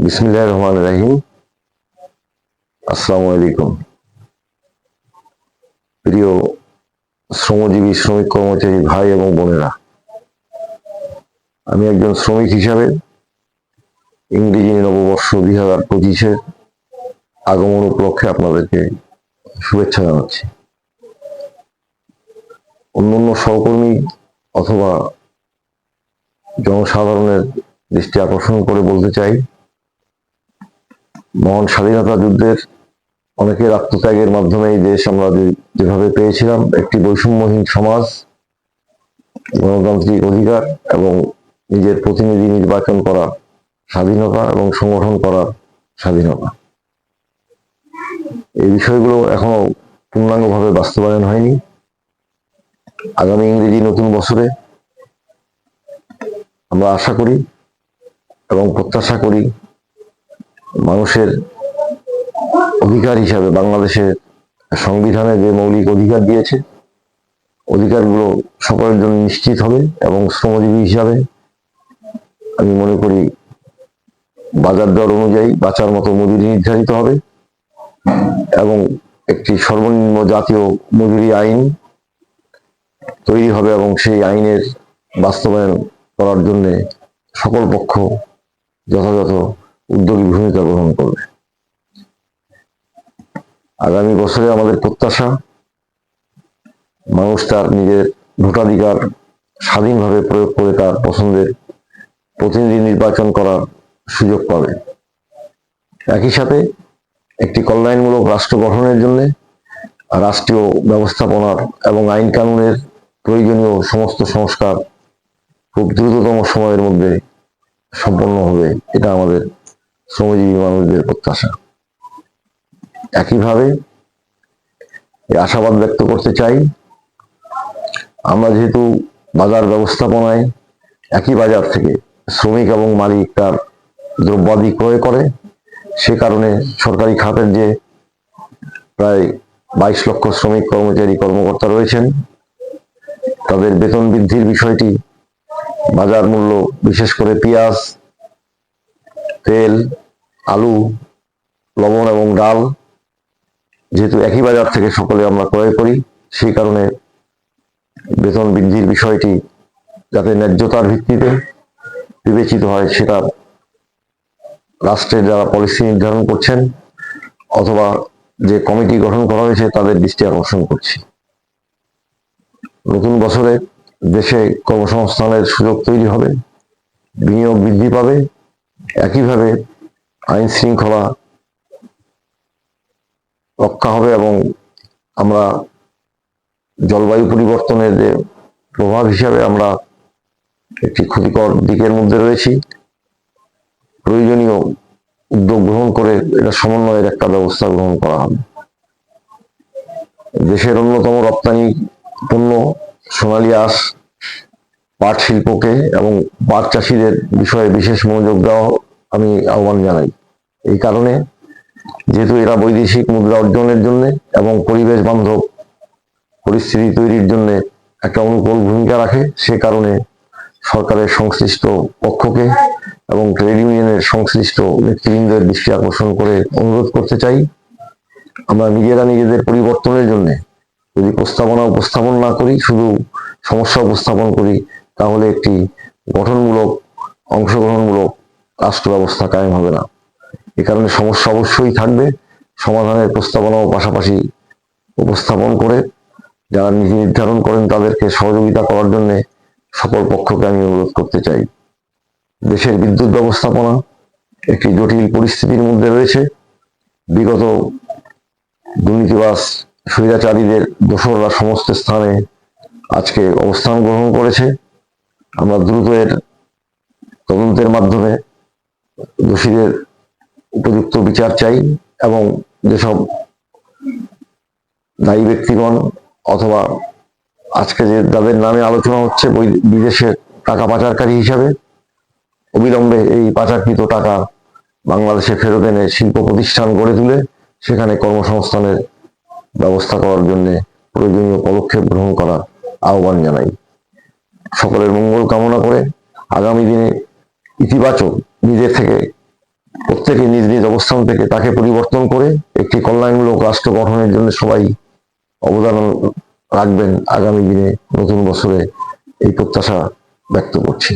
বিসমিল্লাহ রহমান রাহিম। আসসালামু আলাইকুম প্রিয় শ্রমজীবী, শ্রমিক কর্মচারী ভাই এবং বোনেরা, আমি একজন শ্রমিক হিসাবে ইংরেজি নববর্ষ দুই হাজার পঁচিশের আগমন উপলক্ষে আপনাদেরকে শুভেচ্ছা জানাচ্ছি। অন্যান্য সহকর্মী অথবা জনসাধারণের দৃষ্টি আকর্ষণ করে বলতে চাই মহান স্বাধীনতা যুদ্ধের অনেকের আত্মত্যাগের মাধ্যমে এই দেশ আমরা যেভাবে পেয়েছিলাম, একটি বৈষম্যহীন সমাজ, গণতান্ত্রিক অধিকার এবং নিজের প্রতিনিধি নির্বাচন করার স্বাধীনতা এবং সংগঠন করার স্বাধীনতা। এই বিষয়গুলো এখনও পূর্ণাঙ্গভাবে বাস্তবায়ন হয়নি। আগামী ইংরেজি নতুন বছরে আমরা আশা করি এবং প্রত্যাশা করি মানুষের অধিকার হিসাবে বাংলাদেশের সংবিধানে যে মৌলিক অধিকার দিয়েছে, অধিকারগুলো সকলের জন্য নিশ্চিত হবে এবং শ্রমজীবী হিসাবে আমি মনে করি বাজার দর অনুযায়ী বাঁচার মতো মজুরি নির্ধারিত হবে এবং একটি সর্বনিম্ন জাতীয় মজুরি আইন তৈরি হবে এবং সেই আইনের বাস্তবায়ন করার জন্য সকল পক্ষ যথাযথ উদ্যোগী ভূমিকা গ্রহণ করবে। আগামী বছরে আমাদের প্রত্যাশা, মানুষ তার নিজের ভোটাধিকার স্বাধীনভাবে প্রয়োগ করে তার পছন্দের প্রতিনিধি নির্বাচন করার সুযোগ পাবে। একই সাথে একটি কল্যাণমূলক রাষ্ট্র গঠনের জন্য রাষ্ট্রীয় ব্যবস্থাপনার এবং আইন কানুনের প্রয়োজনীয় সমস্ত সংস্কার খুব দ্রুততম সময়ের মধ্যে সম্পন্ন হবে, এটা আমাদের শ্রমজীবী মানুষদের প্রত্যাশা। একইভাবে আশাবাদ ব্যক্ত করতে চাই, আমরা যেহেতু বাজার ব্যবস্থাপনায় একই বাজার থেকে শ্রমিক এবং মালিক তার দ্রব্যাদি ক্রয় করে, সে কারণে সরকারি খাতের যে প্রায় বাইশ লক্ষ শ্রমিক কর্মচারী কর্মকর্তা রয়েছেন, তাদের বেতন বৃদ্ধির বিষয়টি, বাজার মূল্য বিশেষ করে পেঁয়াজ, তেল আলু, লবণ এবং ডাল যেহেতু একই বাজার থেকে সকলে আমরা ক্রয় করি, সেই কারণে বেতন বৃদ্ধির বিষয়টি যাতে ন্যায্যতার ভিত্তিতে বিবেচিত হয়, সেটা রাষ্ট্রের যারা পলিসি নির্ধারণ করছেন অথবা যে কমিটি গঠন করা হয়েছে, তাদের দৃষ্টি আকর্ষণ করছি। নতুন বছরে দেশে কর্মসংস্থানের সুযোগ তৈরি হবে, বিনিয়োগ বৃদ্ধি পাবে। একইভাবে আইন শৃঙ্খলা রক্ষা হবে এবং আমরা জলবায়ু পরিবর্তনের যে প্রভাব হিসাবে আমরা একটি ক্ষতিকর দিকের মধ্যে রয়েছি। প্রয়োজনীয় উদ্যোগ গ্রহণ করে এটা সমন্বয়ের একটা ব্যবস্থা গ্রহণ করা হবে। দেশের অন্যতম রপ্তানি পণ্য সোনালী আঁশ, পাট শিল্পকে এবং পাট চাষিদের বিষয়ে বিশেষ মনোযোগ দেওয়া আমি আহ্বান জানাই। এই কারণে যেহেতু এরা বৈদেশিক মুদ্রা অর্জনের জন্য এবং পরিবেশ বান্ধব পরিস্থিতি তৈরির জন্য একটা অনুকূল ভূমিকা রাখে, সে কারণে সরকারের সংশ্লিষ্ট পক্ষকে এবং ট্রেড ইউনিয়নের সংশ্লিষ্ট নেতৃবৃন্দের দৃষ্টি আকর্ষণ করে অনুরোধ করতে চাই। আমরা নিজেরা নিজেদের পরিবর্তনের জন্য যদি প্রস্তাবনা উপস্থাপন না করি, শুধু সমস্যা উপস্থাপন করি, তাহলে একটি গঠনমূলক, অংশগ্রহণমূলক রাষ্ট্র ব্যবস্থা কায়েম হবে না। এ কারণে সমস্যা অবশ্যই থাকবে। সমাধানের প্রস্তাবনাও পাশাপাশি উপস্থাপন করে যারা নীতি নির্ধারণ করেন তাদেরকে সহযোগিতা করার জন্য সকল পক্ষকে আমি অনুরোধ করতে চাই। দেশের বিদ্যুৎ ব্যবস্থাপনা একটি জটিল পরিস্থিতির মধ্যে রয়েছে। বিগত দুর্নীতিবাস সুবিধাচারীদের দোসররা সমস্ত স্থানে আজকে অবস্থান গ্রহণ করেছে। আমরা দ্রুত এর তদন্তের মাধ্যমে দোষীদের উপযুক্ত বিচার চাই এবং যেসব দায়ী ব্যক্তিগণ অথবা আজকে যে যাদের নামে আলোচনা হচ্ছে বৈ- বিদেশে টাকা পাচারকারী হিসাবে, অবিলম্বে এই পাচারকৃত টাকা বাংলাদেশে ফেরত এনে শিল্প প্রতিষ্ঠান গড়ে তুলে সেখানে কর্মসংস্থানের ব্যবস্থা করার জন্য প্রয়োজনীয় পদক্ষেপ গ্রহণ করার আহ্বান জানাই। সকলের মঙ্গল কামনা করে আগামী দিনে ইতিবাচক নিজের থেকে, প্রত্যেকে নিজ নিজ অবস্থান থেকে তাকে পরিবর্তন করে একটি কল্যাণমূলক রাষ্ট্র গঠনের জন্য সবাই অবদান রাখবেন আগামী দিনে নতুন বছরে এই প্রত্যাশা ব্যক্ত করছি।